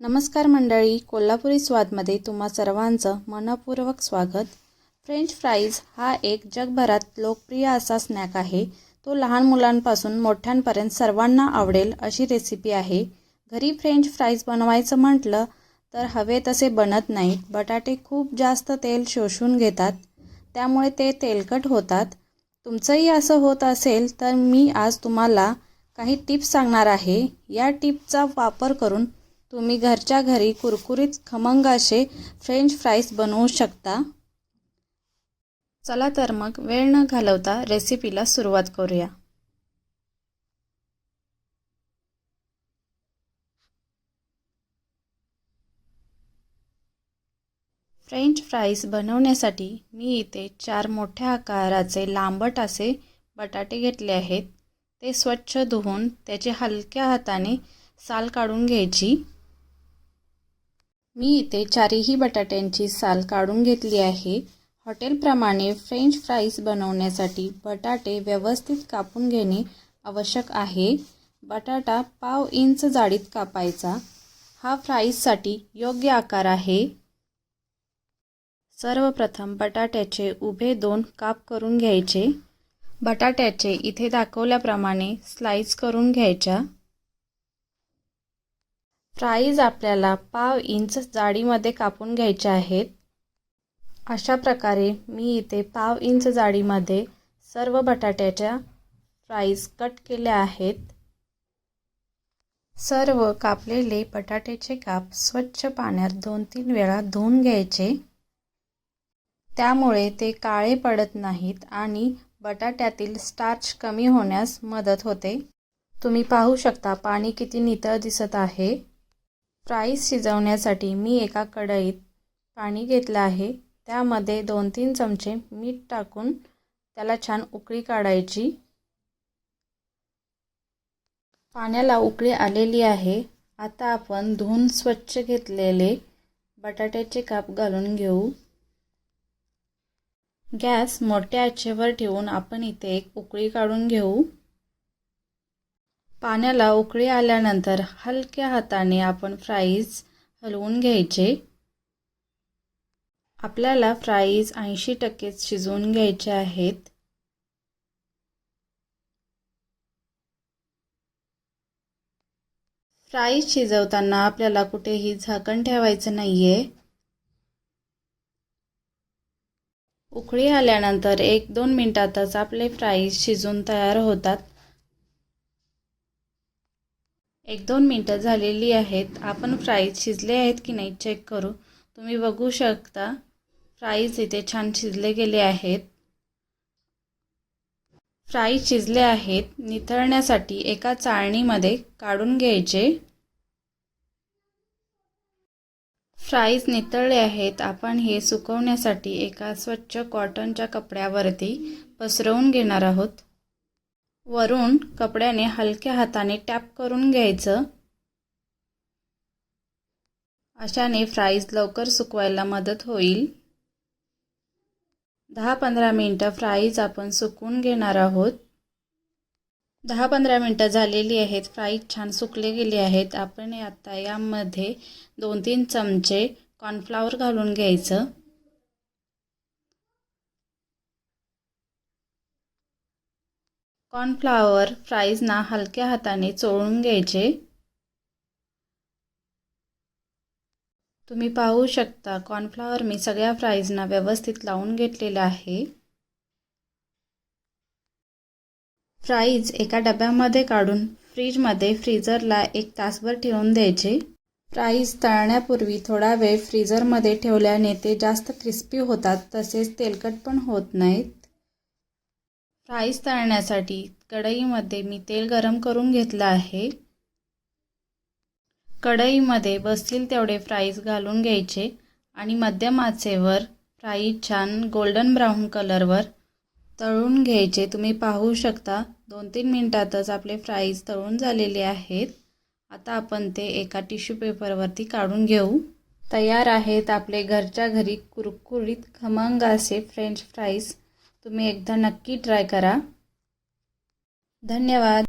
नमस्कार मंडळी कोल्हापुरी स्वादमध्ये तुम्हा सर्वांचं मनपूर्वक स्वागत. फ्रेंच फ्राईज हा एक जगभरात लोकप्रिय असा स्नॅक आहे. तो लहान मुलांपासून मोठ्यांपर्यंत सर्वांना आवडेल अशी रेसिपी आहे. घरी फ्रेंच फ्राईज बनवायचं म्हटलं तर हवे तसे बनत नाहीत बटाटे खूप जास्त तेल शोषून घेतात. त्यामुळे ते तेलकट होतात. तुमचंही असं होत असेल तर मी आज तुम्हाला काही टिप्स सांगणार आहे. या टिपचा वापर करून तुम्ही घरच्या घरी कुरकुरीत खमंग असे फ्रेंच फ्राईज बनवू शकता. चला तर मग वेळ न घालवता रेसिपीला सुरुवात करूया. फ्रेंच फ्राईज बनवण्यासाठी मी इथे चार मोठ्या आकाराचे लांबट असे बटाटे घेतले आहेत. ते स्वच्छ धुवून त्याचे हलक्या हाताने साल काढून घ्यायची. मी इथे चारही बटाट्यांची साल काढून घेतली आहे. हॉटेलप्रमाणे फ्रेंच फ्राईज बनवण्यासाठी बटाटे व्यवस्थित कापून घेणे आवश्यक आहे. बटाटा पाव इंच जाडीत कापायचा. हा फ्राईजसाठी योग्य आकार आहे. सर्वप्रथम बटाट्याचे उभे दोन काप करून घ्यायचे. बटाट्याचे इथे दाखवल्याप्रमाणे स्लाईस करून घ्यायच्या. फ्राईज आपल्याला पाव इंच जाडीमध्ये कापून घ्यायचे आहेत. अशा प्रकारे मी इथे पाव इंच जाडीमध्ये सर्व बटाट्याच्या फ्राईज कट केल्या आहेत. सर्व कापलेले बटाट्याचे काप स्वच्छ पाण्यात दोन तीन वेळा धुवून घ्यायचे. त्यामुळे ते काळे पडत नाहीत आणि बटाट्यातील स्टार्च कमी होण्यास मदत होते. तुम्ही पाहू शकता पाणी किती नितळ दिसत आहे. फ्राईज शिजवण्यासाठी मी एका कढईत पाणी घेतलं आहे. त्यामध्ये दोन तीन चमचे मीठ टाकून त्याला छान उकळी काढायची. पाण्याला उकळी आलेली आहे. आता आपण धुवून स्वच्छ घेतलेले बटाट्याचे काप घालून घेऊ. गॅस मोठ्या आचेवर ठेवून आपण इथे एक उकळी काढून घेऊ. पाण्याला उकळी आल्यानंतर हलक्या हाताने आपण फ्राईज हलवून घ्यायचे. आपल्याला फ्राईज ऐंशी टक्के शिजवून घ्यायचे आहेत. फ्राईज शिजवताना आपल्याला कुठेही झाकण ठेवायचं नाही आहे उकळी आल्यानंतर एक दोन मिनटातच आपले फ्राईज शिजून तयार होतात. एक दोन मिनटं झालेली आहेत. आपण फ्राईज शिजले आहेत की नाही चेक करू? तुम्ही बघू शकता फ्राईज इथे छान शिजले गेले आहेत. फ्राईज शिजले आहेत. निथळण्यासाठी एका चाळणीमध्ये काढून घ्यायचे. फ्राईज नितळले आहेत. आपण हे सुकवण्यासाठी एका स्वच्छ कॉटनच्या कपड्यावरती पसरवून घेणार आहोत. वरून कपड्याने हलक्या हाताने टॅप करून घ्यायचं. अशाने फ्राईज लवकर सुकवायला मदत होईल. दहा पंधरा मिनटं फ्राईज आपण सुकून घेणार आहोत. दहा पंधरा मिनटं झालेली आहेत फ्राईज छान सुकले गेले आहेत. आपण आता यामध्ये दोन तीन चमचे कॉर्नफ्लावर घालून घ्यायचं. कॉर्नफ्लावर फ्राईजना हलक्या हाताने चोळून घ्यायचे. तुम्ही पाहू शकता कॉर्नफ्लावर मी सगळ्या फ्राईजना व्यवस्थित लावून घेतलेलं आहे. फ्राईज एका डब्यामध्ये काढून फ्रीजमध्ये फ्रीजरला एक तासभर ठेवून द्यायचे. फ्राईज तळण्यापूर्वी थोडा वेळ फ्रीजरमध्ये ठेवल्याने ते जास्त क्रिस्पी होतात तसेच तेलकट पण होत नाहीत. फ्राईज तळण्यासाठी कढईमध्ये मी तेल गरम करून घेतलं आहे. कढईमध्ये बसतील तेवढे फ्राईज घालून घ्यायचे आणि मध्यम आचेवर फ्राईज छान गोल्डन ब्राऊन कलरवर तळून घ्यायचे. तुम्ही पाहू शकता दोन तीन मिनटातच आपले फ्राईज तळून झालेले आहेत. आता आपण ते एका टिश्यू पेपरवरती काढून घेऊ. तयार आहेत आपले घरच्या घरी कुरकुरीत खमंग असे फ्रेंच फ्राईज तुम्ही एकदा नक्की ट्राय करा. धन्यवाद.